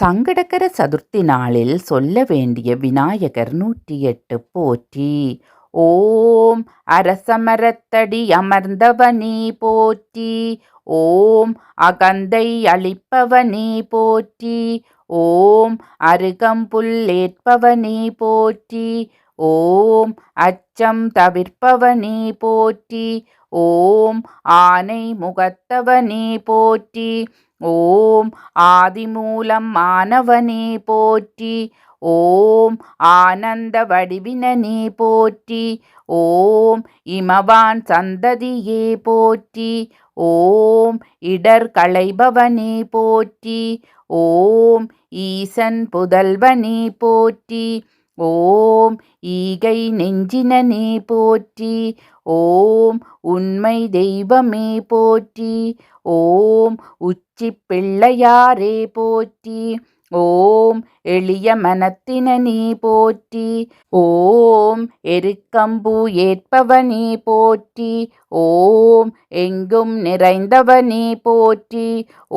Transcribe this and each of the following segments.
சங்கடகர சதுர்த்தி நாளில் சொல்ல வேண்டிய விநாயகர் நூற்றி எட்டு போற்றி. ஓம் அரசமரத்தடி அமர்ந்தவனே போற்றி. ஓம் அகந்தை அளிப்பவனே போற்றி. ஓம் அருகம்புல்லேற்பவனே போற்றி. ஓம் அச்சம் தவிர்ப்பவனே போற்றி. ஓம் ஆனை முகத்தவனே போற்றி ஓம் ஆதிமூலம் மாணவனே போற்றி ஓம் ஆனந்த வடிவினனே போற்றி ஓம் இமவான் சந்ததியே போற்றி ஓம் இடர் களைபவனே போற்றி ஓம் ஈசன் புதல்வனே போற்றி ஓம் ஈகை நெஞ்சினனே போற்றி ஓம் உண்மை தெய்வமே போற்றி ஓம் உச்சி பிள்ளையாரே போற்றி ஓம் எளிய மனத்தினனே போற்றி ஓம் எருக்கம்பு ஏற்பவனே போற்றி ஓம் எங்கும் நிறைந்தவனே போற்றி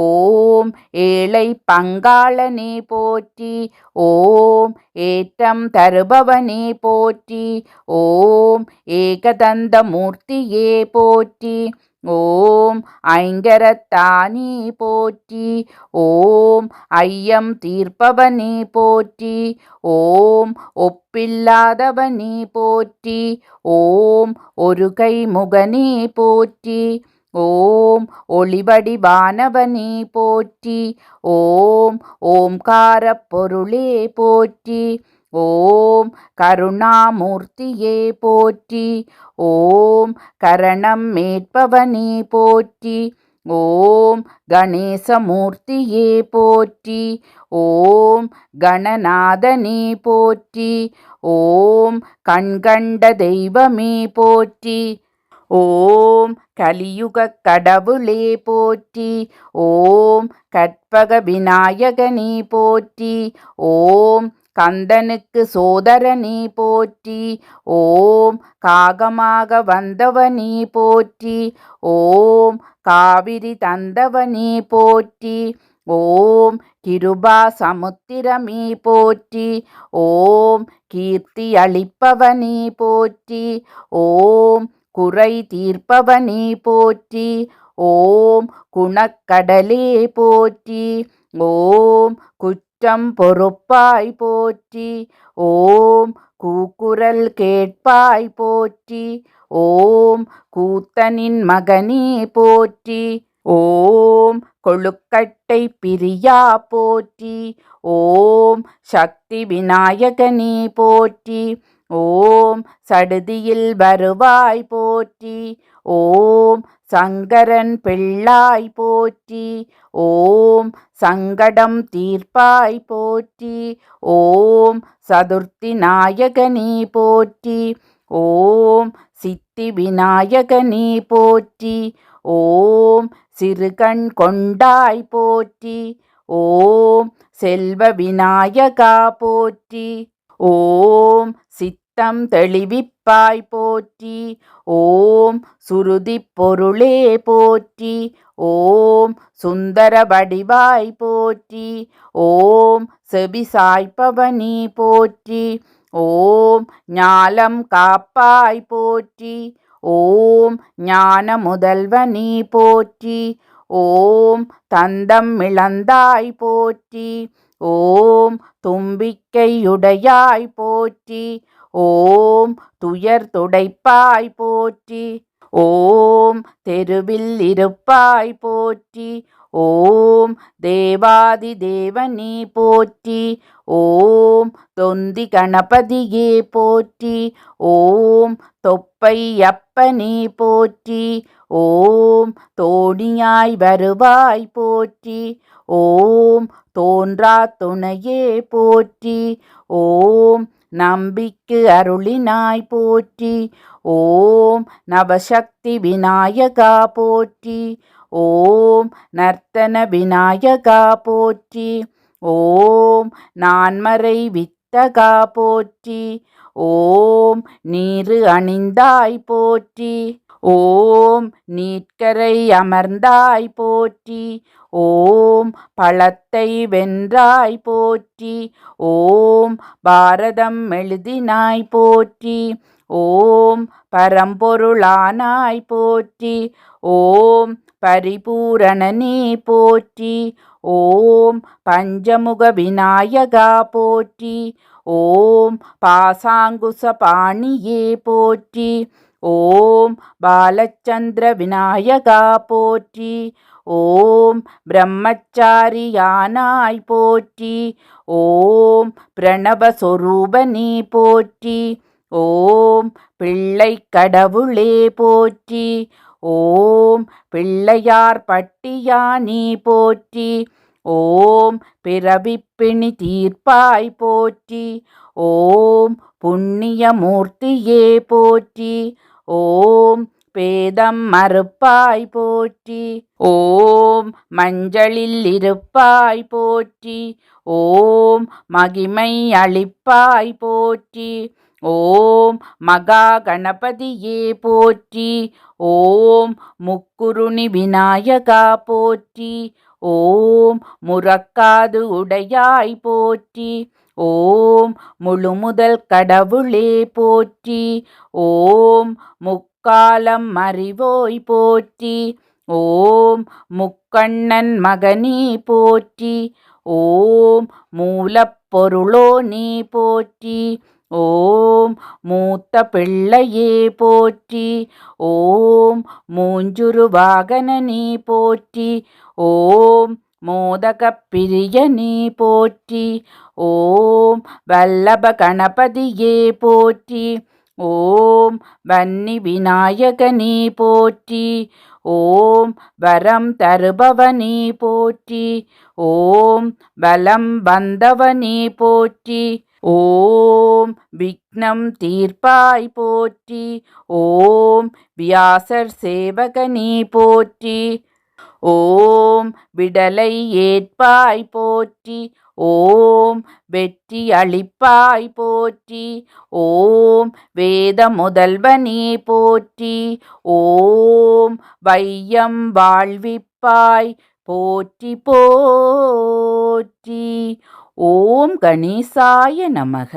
ஓம் ஏழை பங்காளனே போற்றி ஓம் ஏற்றம் தருபவனே போற்றி ஓம் ஏகதந்த மூர்த்தியே போற்றி ஓம் ஐங்கரத்தானி போற்றி ஓம் ஐயம் தீர்ப்பவனே போற்றி ஓம் ஒப்பில்லாதவனே போற்றி ஓம் ஒரு கை முகனே போற்றி ஓம் ஒளிவடிவானவனே போற்றி ஓம் ஓம்காரப் பொருளே போற்றி ஓம் கருணாமூர்த்தியே போற்றி. ஓம் கரணம் மேற்பவனே போற்றி. ஓம் கணேசமூர்த்தியே போற்றி. ஓம் கணநாதனே போற்றி. ஓம் கண்கண்ட தெய்வமே போற்றி. ஓம் கலியுக கடவுளே போற்றி. ஓம் கற்பக விநாயகனே போற்றி. ஓம் கந்தனுக்கு சோதரனே போற்றி. ஓம் காகமாக வந்தவனே போற்றி. ஓம் காவிரி தந்தவனே போற்றி. ஓம் கிருபா சமுத்திரமீ போற்றி. ஓம் கீர்த்தி அளிப்பவனே போற்றி. ஓம் குறை தீர்ப்பவனே போற்றி. ஓம் குணக்கடலே போற்றி. ஓம் குச் குற்றம் பொறுப்பாய் போற்றி. ஓம் கூக்குரல் கேட்பாய் போற்றி. ஓம் கூத்தனின் மகனே போற்றி. ஓம் கொழுக்கட்டை பிரியா போற்றி. ஓம் சக்தி விநாயகனே போற்றி. ஓம் சடுதியில் வருவாய் போற்றி. ஓம் சங்கரன் பிள்ளாய் போற்றி ஓம் சங்கடம் தீர்ப்பாய் போற்றி ஓம் சதுர்த்தி நாயகனே போற்றி ஓம் சித்தி விநாயகனே போற்றி ஓம் சிறுகண் கொண்டாய் போற்றி ஓம் செல்வ விநாயகா போற்றி ஓம் சித்தம் தெளிவிப்பாய் போற்றி. ஓம் சுருதி பொருளே போற்றி. ஓம் சுந்தர வடிவாய் போற்றி. ஓம் செவி சாய்ப்பவனி போற்றி. ஓம் ஞாலம் காப்பாய் போற்றி. ஓம் ஞான முதல்வனி போற்றி. ஓம் தந்தம் இழந்தாய் போற்றி. ஓம் தும்பிக்கையுடையாய் போற்றி. ஓம் துயர் துடைப்பாய் போற்றி. ஓம் தெருவில் இருப்பாய் போற்றி. ஓம் தேவாதி தேவனே போற்றி. ஓம் தொந்தி கணபதியே போற்றி. ஓம் தொப்பை அப்பனே போற்றி. ஓம் தோணியாய் வருவாய் போற்றி. ஓம் தோன்றா துணையே போற்றி. ஓம் நம்பிக்கு அருளினாய் போற்றி. ஓம் நவசக்தி விநாயகா போற்றி. ஓம் நர்த்தன விநாயகா போற்றி. ஓம் நான்மறை வித்தகா போற்றி. ஓம் நீரு அணிந்தாய் போற்றி. ஓம் நீட்கரை அமர்ந்தாய் போற்றி. ஓம் பழத்தை வென்றாய் போற்றி ஓம் பாரதம் எழுதினாய் போற்றி ஓம் பரம்பொருளானாய் போற்றி ஓம் பரிபூரணனே போற்றி ஓம் பஞ்சமுக விநாயகா போற்றி ஓம் பாசாங்குச பாணியே போற்றி ஓம் பாலச்சந்திர விநாயகா போற்றி. ஓம் பிரம்மச்சாரியானாய் போற்றி. ஓம் பிரணவஸ்வரூபனே போற்றி. ஓம் பிள்ளை கடவுளே போற்றி. ஓம் பிள்ளையார் பட்டியானி போற்றி. ஓம் பிறவிப்பிணி தீர்ப்பாய் போற்றி. ஓம் புண்ணியமூர்த்தியே போற்றி. ஓம் பேதம் மறுப்பாய் போற்றி. ஓம் மஞ்சளில் இருப்பாய் போற்றி. ஓம் மகிமை அளிப்பாய் போற்றி. ஓம் மகா கணபதியே போற்றி. ஓம் முக்குருணி விநாயகா போற்றி. ஓம் முறக்காது உடையாய் போற்றி. ஓம் முழு முதல் கடவுளே போற்றி ஓம் முக்காலம் அறிவோய் போற்றி ஓம் முக்கண்ணன் மகனே போற்றி ஓம் மூலப்பொருளோ நீ போற்றி ஓம் மூத்த பிள்ளையே போற்றி ஓம் மூஞ்சுரு வாகன நீ போற்றி ஓம் மோதகப் பிரியனே போற்றி. ஓம் வல்லப கணபதியே போற்றி. ஓம் வன்னி விநாயகனே போற்றி. ஓம் வரம் தருபவனே போற்றி. ஓம் பலம் வந்தவனே போற்றி. ஓம் விக்னம் தீர்ப்பாய் போற்றி. ஓம் வியாசர் சேவகனே போற்றி. ஓம் விடலை ஏற்பாய் போற்றி ஓம் வெற்றி அளிப்பாய் போற்றி ஓம் வேத முதல்வனே போற்றி ஓம் வையம் வாழ்விப்பாய் போற்றி போற்றி. ஓம் கணேசாய நமக.